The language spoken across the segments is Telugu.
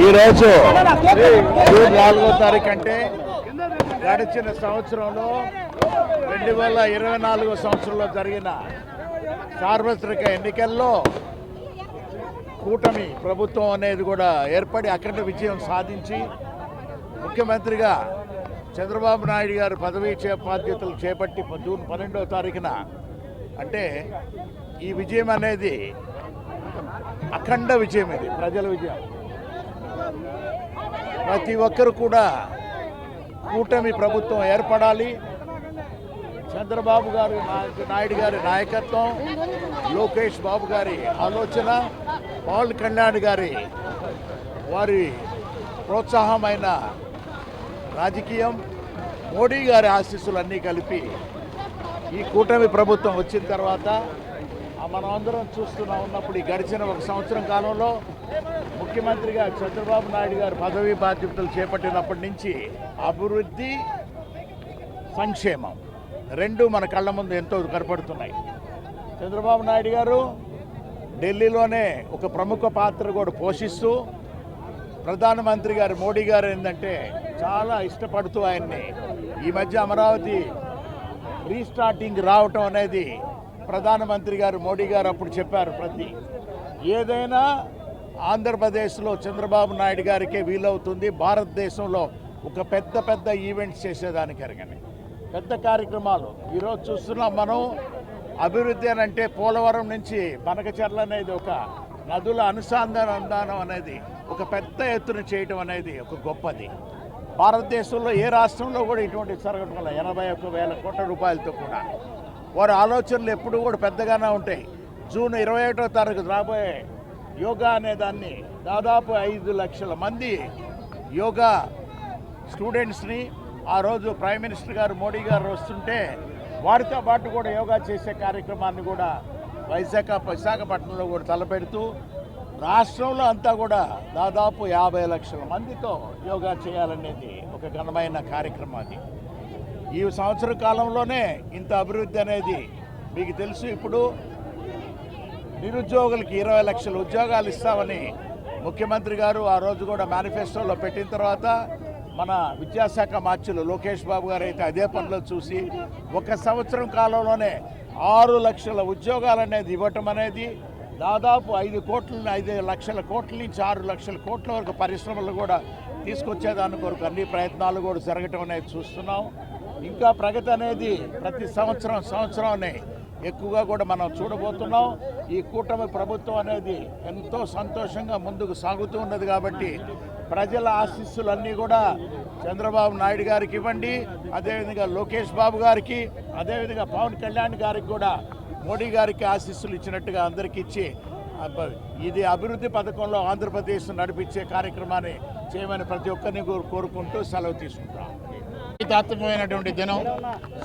ఈరోజు జూన్ నాలుగో తారీఖు అంటే గడిచిన సంవత్సరంలో రెండు వేల ఇరవై నాలుగో సంవత్సరంలో జరిగిన సార్వత్రిక ఎన్నికల్లో కూటమి ప్రభుత్వం అనేది కూడా ఏర్పడి అఖండ విజయం సాధించి ముఖ్యమంత్రిగా చంద్రబాబు నాయుడు గారు పదవీ చే బాధ్యతలు చేపట్టి జూన్ పన్నెండవ తారీఖున అంటే ఈ విజయం అనేది అఖండ విజయం ఇది ప్రజల విజయం. ప్రతి ఒక్కరు కూడా కూటమి ప్రభుత్వం ఏర్పడాలి. చంద్రబాబు గారు నాయుడు గారి నాయకత్వం లోకేష్ బాబు గారి ఆలోచన పవన్ కళ్యాణ్ గారి వారి ప్రోత్సాహమైన రాజకీయం మోడీ గారి ఆశీస్సులన్నీ కలిపి ఈ కూటమి ప్రభుత్వం వచ్చిన తర్వాత ఆ మనం అందరం చూస్తున్నా ఉన్నప్పుడు ఈ గడిచిన ఒక సంవత్సరం కాలంలో ముఖ్యమంత్రిగా చంద్రబాబు నాయుడు గారు పదవీ బాధ్యతలు చేపట్టినప్పటి నుంచి అభివృద్ధి సంక్షేమం. రెండు మన కళ్ళ ముందు ఎంతో కనపడుతున్నాయి. చంద్రబాబు నాయుడు గారు ఢిల్లీలోనే ఒక ప్రముఖ పాత్ర కూడా పోషిస్తూ ప్రధానమంత్రి గారు మోడీ గారు ఏంటంటే చాలా ఇష్టపడుతూ ఆయన్ని. ఈ మధ్య అమరావతి రీస్టార్టింగ్ రావటం అనేది ప్రధానమంత్రి గారు మోడీ గారు అప్పుడు చెప్పారు ప్రతి. ఏదైనా ఆంధ్రప్రదేశ్లో చంద్రబాబు నాయుడు గారికే వీలవుతుంది. భారతదేశంలో ఒక పెద్ద పెద్ద ఈవెంట్స్ చేసేదానికి అరగని పెద్ద కార్యక్రమాలు. ఈరోజు చూస్తున్నాం మనం అభివృద్ధి అని అంటే పోలవరం నుంచి బనకచర్ల అనేది ఒక నదుల అనుసంధానం అనేది ఒక పెద్ద ఎత్తున చేయటం అనేది ఒక గొప్పది. భారతదేశంలో ఏ రాష్ట్రంలో కూడా ఇటువంటి జరగటం వల్ల ఎనభై ఒక్క వేల కోట్ల రూపాయలతో కూడా. వారి ఆలోచనలు ఎప్పుడు కూడా పెద్దగానే ఉంటాయి. జూన్ ఇరవై ఒకటో తారీఖు రాబోయే యోగా అనే దాన్ని దాదాపు ఐదు లక్షల మంది యోగా స్టూడెంట్స్ని ఆ రోజు ప్రైమ్ మినిస్టర్ గారు మోడీ గారు వస్తుంటే వారితో పాటు కూడా యోగా చేసే కార్యక్రమాన్ని కూడా వైశాఖ విశాఖపట్నంలో కూడా తలపెడుతూ రాష్ట్రంలో అంతా కూడా దాదాపు యాభై లక్షల మందితో యోగా చేయాలనేది ఒక ఘనమైన కార్యక్రమం అది ఈ సంవత్సర కాలంలోనే ఇంత అభివృద్ధి అనేది మీకు తెలుసు. ఇప్పుడు నిరుద్యోగులకి ఇరవై లక్షల ఉద్యోగాలు ఇస్తామని ముఖ్యమంత్రి గారు ఆ రోజు కూడా మేనిఫెస్టోలో పెట్టిన తర్వాత మన విద్యాశాఖ మార్చులు లోకేష్ బాబు గారు అయితే అదే పనిలో చూసి ఒక సంవత్సరం కాలంలోనే ఆరు లక్షల ఉద్యోగాలు అనేది ఇవ్వటం అనేది దాదాపు ఐదు కోట్ల ఐదు లక్షల కోట్ల నుంచి ఆరు లక్షల కోట్ల వరకు పరిశ్రమలు కూడా తీసుకొచ్చేదాని కొరకు అన్ని ప్రయత్నాలు కూడా జరగటం అనేది చూస్తున్నాం. ఇంకా ప్రగతి అనేది ప్రతి సంవత్సరం సంవత్సరంనే ఎక్కువగా కూడా మనం చూడబోతున్నాం. ఈ కూటమి ప్రభుత్వం అనేది ఎంతో సంతోషంగా ముందుకు సాగుతూ ఉన్నది కాబట్టి ప్రజల ఆశీస్సులన్నీ కూడా చంద్రబాబు నాయుడు గారికి ఇవ్వండి. అదేవిధంగా లోకేష్ బాబు గారికి అదేవిధంగా పవన్ కళ్యాణ్ గారికి కూడా మోడీ గారికి ఆశీస్సులు ఇచ్చినట్టుగా అందరికీ ఇచ్చి ఇది అభివృద్ధి పథకంలో ఆంధ్రప్రదేశ్ నడిపించే కార్యక్రమాన్ని చేయమని ప్రతి ఒక్కరిని కోరుకుంటూ సెలవు తీసుకుంటాం తాత్వికమైనటువంటి దినం.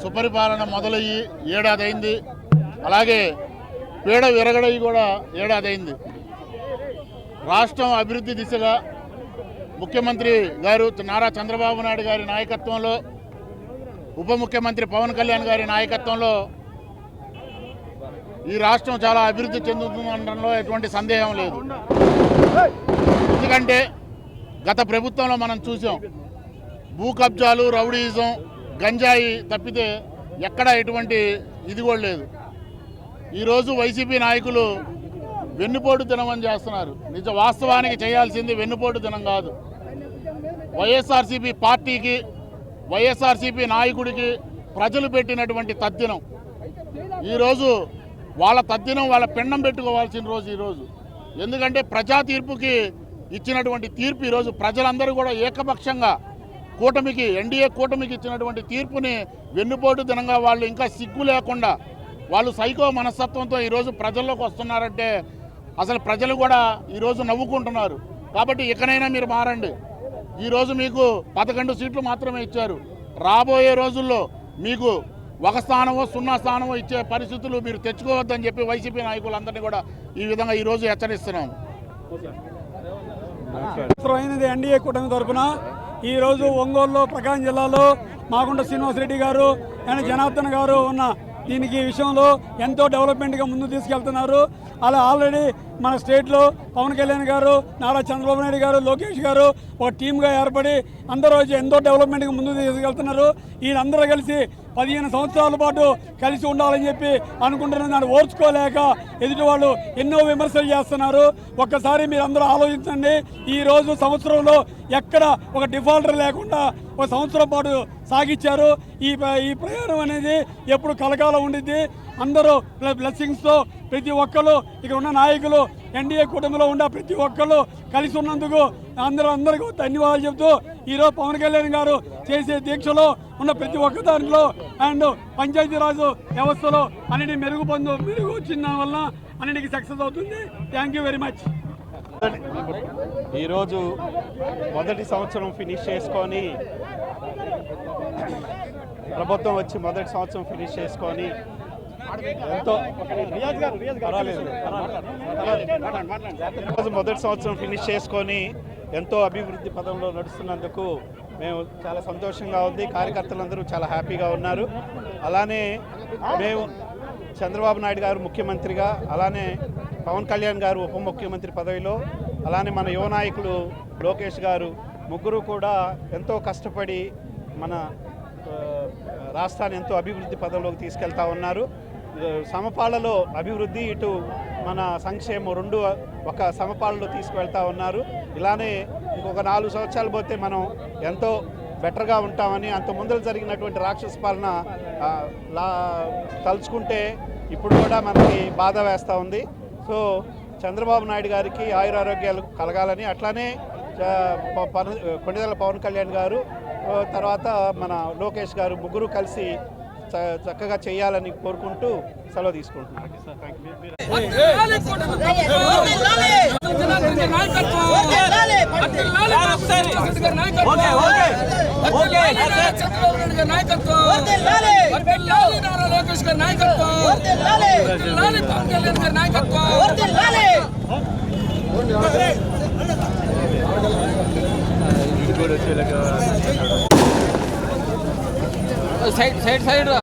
సుపరిపాలన మొదలయ్యి ఏడాది అయింది అలాగే పీడ విరగడయి కూడా ఏడాది అయింది రాష్ట్రం అభివృద్ధి దిశగా ముఖ్యమంత్రి గారు నారా చంద్రబాబు నాయుడు గారి నాయకత్వంలో ఉప ముఖ్యమంత్రి పవన్ కళ్యాణ్ గారి నాయకత్వంలో ఈ రాష్ట్రం చాలా అభివృద్ధి చెందుతుందనడంలో ఎటువంటి సందేహం లేదు. ఎందుకంటే గత ప్రభుత్వంలో మనం చూసాం భూ కబ్జాలు రౌడీయిజం గంజాయి తప్పితే ఎక్కడ ఎటువంటి ఇది కూడా లేదు. ఈరోజు వైసీపీ నాయకులు వెన్నుపోటు దినం అని చేస్తున్నారు. నిజ వాస్తవానికి చేయాల్సింది వెన్నుపోటు దినం కాదు. వైఎస్ఆర్సీపీ పార్టీకి వైఎస్ఆర్సీపీ నాయకుడికి ప్రజలు పెట్టినటువంటి తద్దినం. ఈరోజు వాళ్ళ తద్దినం వాళ్ళ పిండం పెట్టుకోవాల్సిన రోజు ఈరోజు. ఎందుకంటే ప్రజా తీర్పుకి ఇచ్చినటువంటి తీర్పు ఈరోజు ప్రజలందరూ కూడా ఏకపక్షంగా కూటమికి ఎన్డీఏ కూటమికి ఇచ్చినటువంటి తీర్పుని వెన్నుపోటు దినంగా వాళ్ళు ఇంకా సిగ్గు లేకుండా వాళ్ళు సైకో మనస్తత్వంతో ఈరోజు ప్రజల్లోకి వస్తున్నారంటే అసలు ప్రజలు కూడా ఈరోజు నవ్వుకుంటున్నారు. కాబట్టి ఇకనైనా మీరు మారండి. ఈరోజు మీకు పదకొండు సీట్లు మాత్రమే ఇచ్చారు. రాబోయే రోజుల్లో మీకు ఒక స్థానమో సున్నా స్థానమో ఇచ్చే పరిస్థితులు మీరు తెచ్చుకోవద్దని చెప్పి వైసీపీ నాయకులందరినీ కూడా ఈ విధంగా ఈరోజు హెచ్చరిస్తున్నాము అవసరమైనది ఎన్డీఏ కూటమి తరఫున ఈ రోజు ఒంగోలులో ప్రకాశం జిల్లాలో మాగుంట శ్రీనివాసరెడ్డి గారు అండ్ జనార్దన్ గారు ఉన్న దీనికి ఈ విషయంలో ఎంతో డెవలప్మెంట్గా ముందు తీసుకెళ్తున్నారు. అలా ఆల్రెడీ మన స్టేట్లో పవన్ కళ్యాణ్ గారు నారా చంద్రబాబు నాయుడు గారు లోకేష్ గారు ఒక టీమ్గా ఏర్పడి అందరూ ఎంతో డెవలప్మెంట్గా ముందుకు తీసుకెళ్తున్నారు. వీళ్ళందరూ కలిసి పదిహేను సంవత్సరాల పాటు కలిసి ఉండాలని చెప్పి అనుకుంటున్న దాన్ని ఓర్చుకోలేక ఎదుటి వాళ్ళు ఎన్నో విమర్శలు చేస్తున్నారు. ఒక్కసారి మీరు అందరూ ఆలోచించండి. ఈ రోజు సంవత్సరంలో ఎక్కడ ఒక డిఫాల్టర్ లేకుండా ఒక సంవత్సరం పాటు సాగిచ్చారు. ఈ ప్ర- ఈ ప్రయాణం అనేది ఎప్పుడు కలకాలం ఉండిద్ది. అందరూ బ్లెస్సింగ్స్తో ప్రతి ఒక్కరు ఇక్కడ ఉన్న నాయకులు ఎన్డీఏ కూటమిలో ఉన్న ప్రతి ఒక్కరు కలిసి ఉన్నందుకు అందరూ అందరికీ ధన్యవాదాలు చెబుతూ ఈరోజు పవన్ కళ్యాణ్ గారు చేసే దీక్షలో ఉన్న ప్రతి ఒక్క దాంట్లో అండ్ పంచాయతీరాజ్ వ్యవస్థలో అన్నిటి మెరుగు పొందు మెరుగు వచ్చిన వలన అన్నిటికీ సక్సెస్ అవుతుంది. Thank you very much. ఈరోజు మొదటి సంవత్సరం ఫినిష్ చేసుకొని ప్రభుత్వం వచ్చి మొదటి సంవత్సరం ఫినిష్ చేసుకొని ఎంతో ఈరోజు మొదటి సంవత్సరం ఫినిష్ చేసుకొని ఎంతో అభివృద్ధి పదంలో నడుస్తున్నందుకు మేము చాలా సంతోషంగా ఉంది. కార్యకర్తలందరూ చాలా హ్యాపీగా ఉన్నారు. అలానే మేము చంద్రబాబు నాయుడు గారు ముఖ్యమంత్రిగా అలానే పవన్ కళ్యాణ్ గారు ఉప ముఖ్యమంత్రి పదవిలో అలానే మన యువ నాయకులు లోకేష్ గారు ముగ్గురు కూడా ఎంతో కష్టపడి మన రాష్ట్రాన్ని ఎంతో అభివృద్ధి పదంలోకి తీసుకెళ్తా ఉన్నారు. సమపాలలో అభివృద్ధి ఇటు మన సంక్షేమం రెండు ఒక సమపాలలో తీసుకువెళ్తా ఉన్నారు. ఇలానే ఇంకొక నాలుగు సంవత్సరాలు పోతే మనం ఎంతో బెటర్గా ఉంటామని అంత ముందర జరిగినటువంటి రాక్షస పాలన లా తలుచుకుంటే ఇప్పుడు కూడా మనకి బాధ వేస్తూ ఉంది. సో చంద్రబాబు నాయుడు గారికి ఆయురారోగ్యాలు కలగాలని అట్లానే చ- ప- పవన్ కళ్యాణ్ గారు తర్వాత మన లోకేష్ గారు ముగ్గురు కలిసి చక్కగా చేయాలని కోరుకుంటూ సెలవు తీసుకుంటున్నాను. సైడ్ సైడ్ సైడ్ రా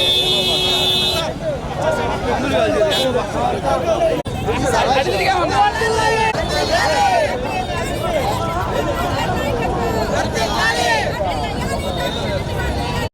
বলবি